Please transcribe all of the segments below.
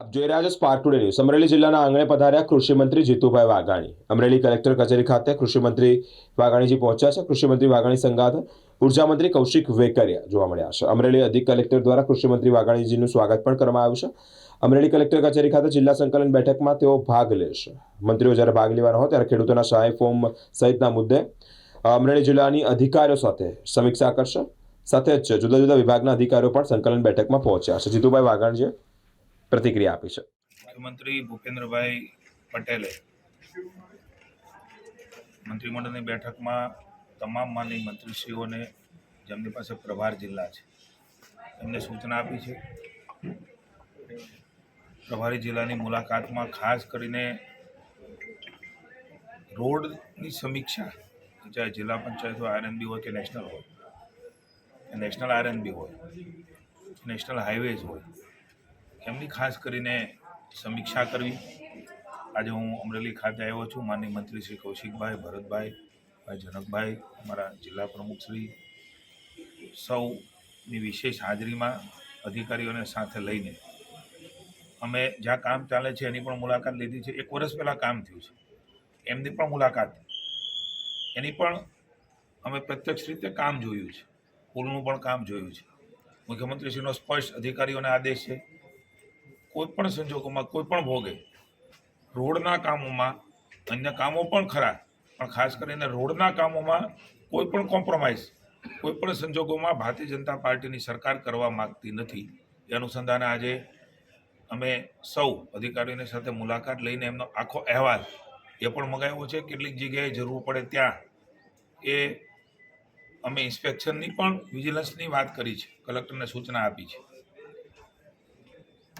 આપ જોઈ રહ્યા છો સ્પાર્ક ટુડે ન્યૂઝ અમરેલી જિલ્લાના આંગણે પધાર્યા કૃષિમંત્રી જીતુભાઈ વાઘાણી અમરેલી કલેક્ટર કચેરી ખાતે કૃષિમંત્રી વાઘાણીજી પહોંચ્યા છે કૃષિમંત્રી વાઘાણી સંગાથ ઉર્જામંત્રી કૌશિક વેકરિયા જોવા મળ્યા છે અમરેલી અધિક કલેક્ટર દ્વારા કૃષિમંત્રી વાઘાણીજીનું સ્વાગત પણ કરવામાં આવ્યું છે અમરેલી કલેક્ટર કચેરી ખાતે જિલ્લા સંકલન બેઠકમાં તેઓ ભાગ લેશે મંત્રીઓ જ્યારે ભાગ લેવાના હોય ત્યારે ખેડૂતોના સહાય ફોર્મ સહિતના મુદ્દે અમરેલી જિલ્લાની અધિકારીઓ સાથે સમીક્ષા કરશે। સાથે જ જુદા જુદા વિભાગના અધિકારીઓ પણ સંકલન બેઠકમાં પહોંચ્યા છે। જીતુભાઈ વાઘાણીજીએ પ્રતિક્રિયા આપી છે. મુખ્યમંત્રી ભૂપેન્દ્રભાઈ પટેલે મંત્રીમંડળની બેઠકમાં તમામ માનની મંત્રીશ્રીઓને જેમની પાસે પ્રભાર જિલ્લા છે, એમને સૂચના આપી છે. પ્રભારી જિલ્લાની મુલાકાતમાં ખાસ કરીને રોડની સમીક્ષા, ચાહે જિલ્લા પંચાયત હોય, આરએનબી હોય કે નેશનલ હોય નેશનલ આરએનબી હોય, નેશનલ હાઈવેઝ હોય એમની ખાસ કરીને સમીક્ષા કરવી. આજે હું અમરેલી ખાતે આવ્યો છું. માનની મંત્રી શ્રી કૌશિકભાઈ, ભરતભાઈ, ભાઈ જનકભાઈ, અમારા જિલ્લા પ્રમુખશ્રી સૌની વિશેષ હાજરીમાં અધિકારીઓને સાથે લઈને અમે જ્યાં કામ ચાલે છે એની પણ મુલાકાત લીધી છે. એક વર્ષ પહેલાં કામ થયું છે. એમની પણ મુલાકાત. એની પણ અમે પ્રત્યક્ષ રીતે કામ જોયું છે. પુલનું પણ કામ જોયું છે. મુખ્યમંત્રીશ્રીનો સ્પષ્ટ અધિકારીઓને આદેશ છે. કોઈ પણ સંજોગોમાં કોઈ પણ ભોગે, રોડના કામોમાં, અન્ય કામો પણ ખરા, પણ ખાસ કરીને રોડના કામોમાં કોઈ પણ કોમ્પ્રોમાઇઝ કોઈ પણ સંજોગોમાં ભારતીય જનતા પાર્ટીની સરકાર કરવા માગતી નથી. એ અનુસંધાને આજે અમે સૌ અધિકારીઓની સાથે મુલાકાત લઈને એમનો આખો અહેવાલ એ પણ મંગાવ્યો છે. કેટલીક જગ્યાએ જરૂર પડે ત્યાં એ અમે ઇન્સ્પેક્શનની પણ વિજિલન્સની વાત કરી છે, કલેક્ટરને સૂચના આપી છે.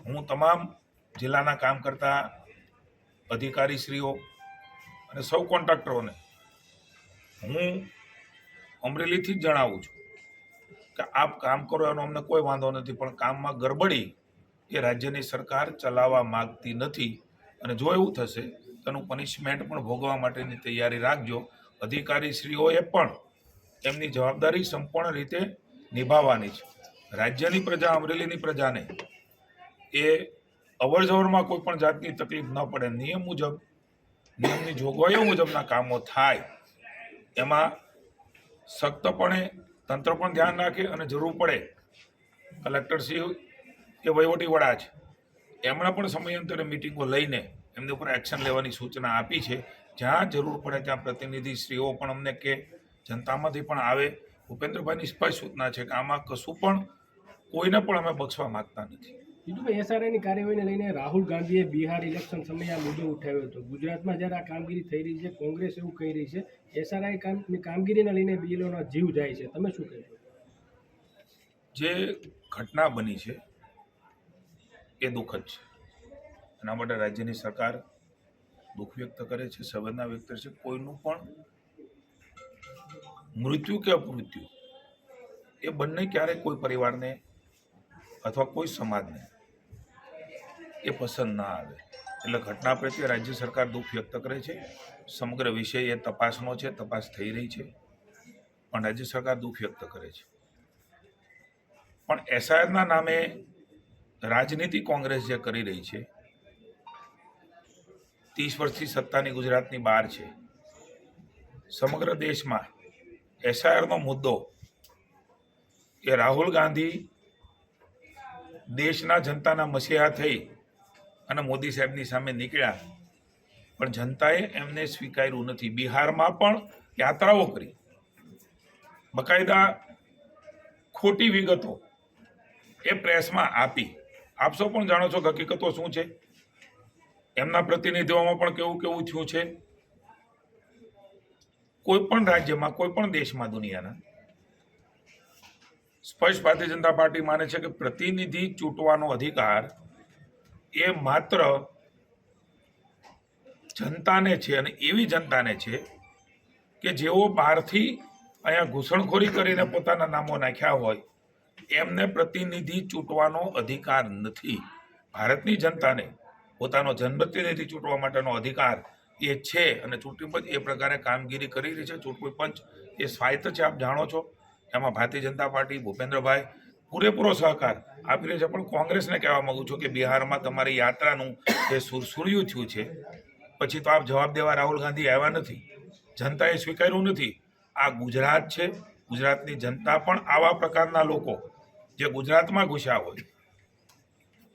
હું તમામ જિલ્લાના કામ કરતા અધિકારીશ્રીઓ અને સૌ કોન્ટ્રાક્ટરોને હું અમરેલીથી જ જણાવું છું કે આપ કામ કરો એનો અમને કોઈ વાંધો નથી, પણ કામમાં ગરબડી એ રાજ્યની સરકાર ચલાવવા માગતી નથી. અને જો એવું થશે તેનું પનિશમેન્ટ પણ ભોગવા માટેની તૈયારી રાખજો. અધિકારીશ્રીઓએ પણ એમની જવાબદારી સંપૂર્ણ રીતે નિભાવવાની છે. રાજ્યની પ્રજા અમરેલીની પ્રજાને એ અવર જવરમાં કોઈ પણ જાતની તકલીફ ન પડે. નિયમ મુજબ, નિયમની જોગવાઈઓ મુજબના કામો થાય. એમાં સખ્તપણે તંત્ર પણ ધ્યાન રાખે અને જરૂર પડે. કલેક્ટરશ્રી કે વહીવટી વડા છે એમણે પણ સમયાંતરે મિટિંગો લઈને એમની ઉપર એક્શન લેવાની સૂચના આપી છે. જ્યાં જરૂર પડે ત્યાં પ્રતિનિધિશ્રીઓ પણ અમને કે જનતામાંથી પણ આવે. ભૂપેન્દ્રભાઈની સ્પષ્ટ સૂચના છે કે આમાં કશું પણ કોઈને પણ અમે બક્ષવા માંગતા નથી. જીતુભાઈ એસઆરઆઈની કાર્યવાહીને લઈને રાહુલ ગાંધીએ બિહાર ઇલેક્શન સમયે આ મુદ્દો ઉઠાવ્યો હતો. ગુજરાતમાં જ્યારે આ કામગીરી થઈ રહી છે, કોંગ્રેસ એવું કહી રહી છે એસઆરઆઈ કામની કામગીરીને લઈને બીએલઓનો જીવ જાય છે. તમે શું કહેશો? જે ઘટના બની છે, એ દુઃખદ છે. એના માટે રાજ્યની સરકાર દુઃખ વ્યક્ત કરે છે, સંવેદના વ્યક્ત કરે છે. કોઈનું પણ મૃત્યુ કે અપમૃત્યુ, એ બંને ક્યારેય કોઈ પરિવારને અથવા કોઈ સમાજને એ પસંદ ના આવે. એટલે ઘટના પ્રત્યે રાજ્ય સરકાર દુઃખ વ્યક્ત કરે છે. સમગ્ર વિષય એ તપાસનો છે, તપાસ થઈ રહી છે. પણ રાજ્ય સરકાર દુઃખ વ્યક્ત કરે છે. પણ એસઆઈઆરના નામે રાજનીતિ કોંગ્રેસ જે કરી રહી છે, ત્રીસ વર્ષથી સત્તાની ગુજરાતની બહાર છે. સમગ્ર દેશમાં એસઆઈઆરનો મુદ્દો કે રાહુલ ગાંધી દેશના જનતાના મસીહા થઈ અને મોદી સાહેબની સામે નીકળ્યા. પણ જનતાએ એમને સ્વીકાર્યું નથી. બિહારમાં પણ યાત્રાઓ કરી. બકાયદા ખોટી વિગતો એ પ્રેસમાં આપી. આપશો પણ જાણો છો કે હકીકતો શું છે? એમના પ્રતિનિધિઓમાં પણ કેવું કેવું થયું છે? કોઈ પણ રાજ્યમાં, કોઈ પણ દેશમાં દુનિયાના. સ્પષ્ટ ભારતીય જનતા પાર્ટી માને છે કે પ્રતિનિધિ ચૂંટવાનો અધિકાર એ માત્ર જનતાને છે અને એવી જનતાને છે કે જેઓ બહારથી અહીંયા ઘૂસણખોરી કરીને પોતાના નામો નાખ્યા હોય, એમને પ્રતિનિધિ ચૂંટવાનો અધિકાર નથી. ભારતની જનતાને પોતાનો જનપ્રતિનિધિ ચૂંટવા માટેનો અધિકાર એ છે અને ચૂંટણી પંચ એ પ્રકારે કામગીરી કરી રહી છે. ચૂંટણી પંચ એ સ્વાયત્ત છે, આપ જાણો છો. એમાં ભારતીય જનતા પાર્ટી ભૂપેન્દ્રભાઈ પૂરેપૂરો સહકાર. આપી રહ્યો છે. પણ કોંગ્રેસને કહેવા માંગુ છું કે બિહારમાં તમારી યાત્રાનું જે સુરસુર્યું થયું છે, પછી તો આપ જવાબ દેવા રાહુલ ગાંધી આવ્યા નથી. જનતાએ સ્વીકાર્યું નથી. આ ગુજરાત છે. ગુજરાતની જનતા પણ આવા પ્રકારના લોકો જે ગુજરાતમાં ઘૂસ્યા હોય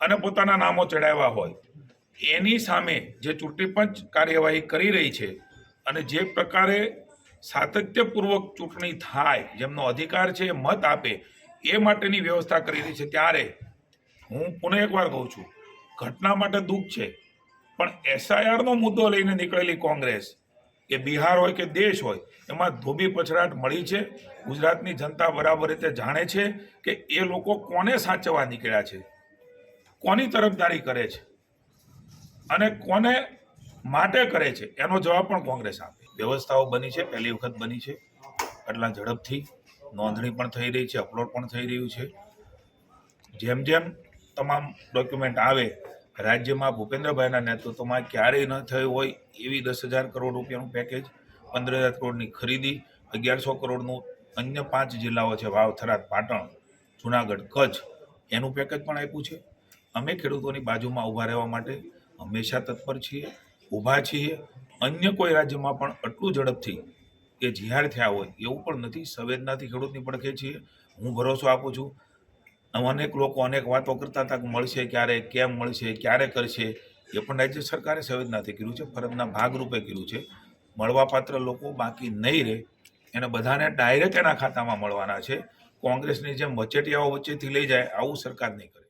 અને પોતાના નામો ચડાવ્યા હોય, એની સામે જે ચૂંટણી પંચ કાર્યવાહી કરી રહી છે અને જે પ્રકારે સાતત્યપૂર્વક ચૂંટણી થાય, જેમનો અધિકાર છે મત આપે એ માટેની વ્યવસ્થા કરી છે ત્યારે હું પુનઃ એકવાર કહું છું, ઘટના માટે દુઃખ છે, પણ એસઆઈઆરનો મુદ્દો લઈને નીકળેલી કોંગ્રેસ, કે બિહાર હોય કે દેશ હોય, એમાં ધોબી પછડાટ મળી છે, ગુજરાતની જનતા બરાબર રીતે જાણે છે કે એ લોકો કોને સાચવવા નીકળ્યા છે, કોની તરફદારી કરે છે, અને કોને માટે કરે છે, એનો જવાબ પણ કોંગ્રેસ આપે. વ્યવસ્થાઓ બની છે, પહેલી વખત બની છે એટલા ઝડપથી. નોંધણી પણ થઈ રહી છે, અપલોડ પણ થઈ રહ્યું છે. જેમ જેમ તમામ ડોક્યુમેન્ટ આવે, રાજ્યમાં ભૂપેન્દ્રભાઈના નેતૃત્વમાં ક્યારેય ન થયું હોય એવી દસ હજાર કરોડ રૂપિયાનું પેકેજ પંદર હજાર કરોડની ખરીદી, અગિયારસો કરોડનું અન્ય પાંચ જિલ્લાઓ છે વાવ થરાદ પાટણ, જુનાગઢ, કચ્છ, એનું પેકેજ પણ આપ્યું છે. અમે ખેડૂતોની બાજુમાં ઊભા રહેવા માટે હંમેશા તત્પર છીએ, ઊભા છીએ. અન્ય કોઈ રાજ્યમાં પણ આટલું ઝડપથી કે જીહાર થયા હોય, એવું પણ નથી. સંવેદનાથી ખેડૂતની પડખે છીએ હું ભરોસો આપું છું. અનેક લોકો અનેક વાતો કરતા હતા મળશે ક્યારે, કેમ મળશે, ક્યારે કરશે. એ પણ રાજ્ય સરકારે સંવેદનાથી કર્યું છે. ફરજના ભાગરૂપે કર્યું છે. મળવાપાત્ર લોકો બાકી નહીં રહે. એને બધાને ડાયરેક્ટ એના ખાતામાં મળવાના છે. કોંગ્રેસની જેમ વચેટિયાઓ વચ્ચેથી લઈ જાય, આવું સરકાર નહીં કરે.